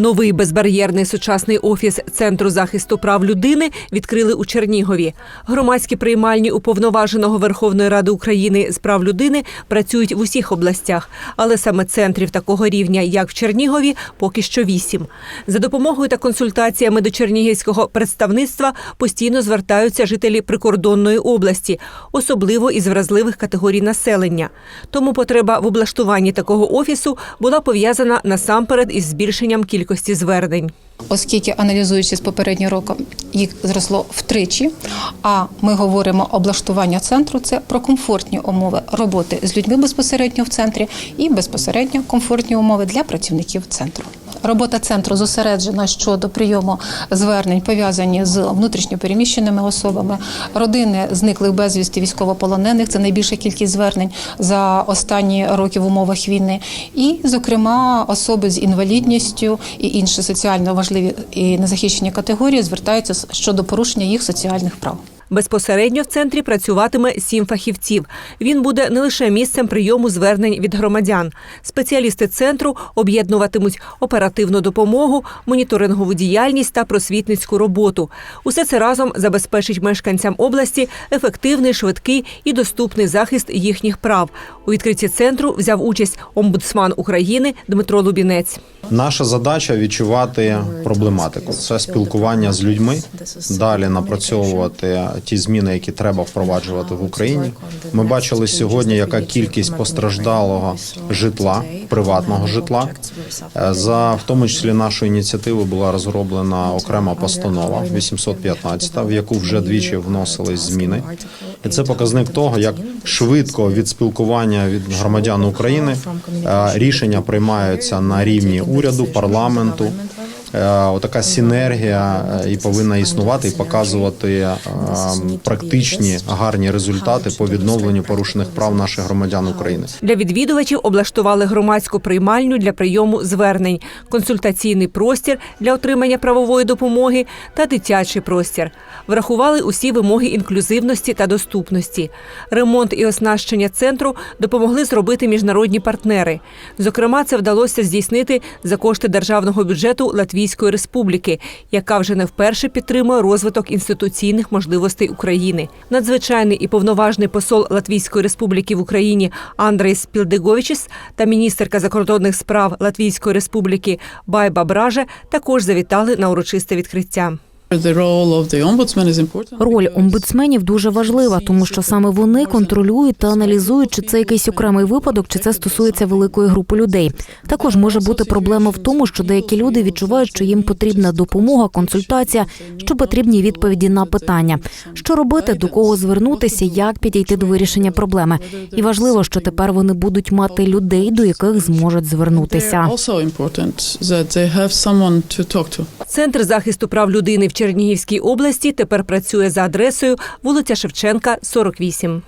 Новий безбар'єрний сучасний офіс Центру захисту прав людини відкрили у Чернігові. Громадські приймальні уповноваженого Верховної Ради України з прав людини працюють в усіх областях, але саме центрів такого рівня, як в Чернігові, поки що вісім. За допомогою та консультаціями до чернігівського представництва постійно звертаються жителі прикордонної області, особливо із вразливих категорій населення. Тому потреба в облаштуванні такого офісу була пов'язана насамперед із збільшенням кількості звернень. Оскільки аналізуючи з попереднього року, їх зросло втричі. А ми говоримо облаштування центру це про комфортні умови роботи з людьми безпосередньо в центрі і безпосередньо комфортні умови для працівників центру. Робота центру зосереджена щодо прийому звернень, пов'язані з внутрішньопереміщеними особами, родини зниклих безвісти військовополонених. Це найбільша кількість звернень за останні роки в умовах війни, і, зокрема, особи з інвалідністю і інші соціально важливі і незахищені категорії звертаються щодо порушення їх соціальних прав. Безпосередньо в центрі працюватиме сім фахівців. Він буде не лише місцем прийому звернень від громадян. Спеціалісти центру об'єднуватимуть оперативну допомогу, моніторингову діяльність та просвітницьку роботу. Усе це разом забезпечить мешканцям області ефективний, швидкий і доступний захист їхніх прав. У відкритті центру взяв участь омбудсман України Дмитро Лубінець. Наша задача відчувати проблематику. Це спілкування з людьми, далі напрацьовувати ті зміни, які треба впроваджувати в Україні. Ми бачили сьогодні, яка кількість постраждалого житла, приватного житла. Е, За в тому числі нашою ініціативою була розроблена окрема постанова 815, в яку вже двічі вносились зміни. І це показник того, як швидко від спілкування від громадян України е, рішення приймаються на рівні уряду, парламенту. Е, Отака синергія е, і повинна існувати і показувати е, практичні гарні результати по відновленню порушених прав наших громадян України. Для відвідувачів облаштували громадську приймальню для прийому звернень, консультаційний простір для отримання правової допомоги та дитячий простір. Врахували усі вимоги інклюзивності та доступності. Ремонт і оснащення центру допомогли зробити міжнародні партнери. Зокрема, це вдалося здійснити за кошти державного бюджету Латвійської Республіки, яка вже не вперше підтримує розвиток інституційних можливостей України. Надзвичайний і повноважний посол Латвійської Республіки в Україні Андрейс Пілдеговичіс та міністерка закордонних справ Латвійської Республіки Байба Браже також завітали на урочисте відкриття. The role of the ombudsman is important. Роль омбудсменів дуже важлива, тому що саме вони контролюють та аналізують, чи це якийсь окремий випадок, чи це стосується великої групи людей. Також може бути проблема в тому, що деякі люди відчувають, що їм потрібна допомога, консультація, що потрібні відповіді на питання, що робити, до кого звернутися, як підійти до вирішення проблеми. І важливо, що тепер вони будуть мати людей, до яких зможуть звернутися. also important that they have someone to talk to. Центр захисту прав людини в Чернігівській області тепер працює за адресою вулиця Шевченка, 48.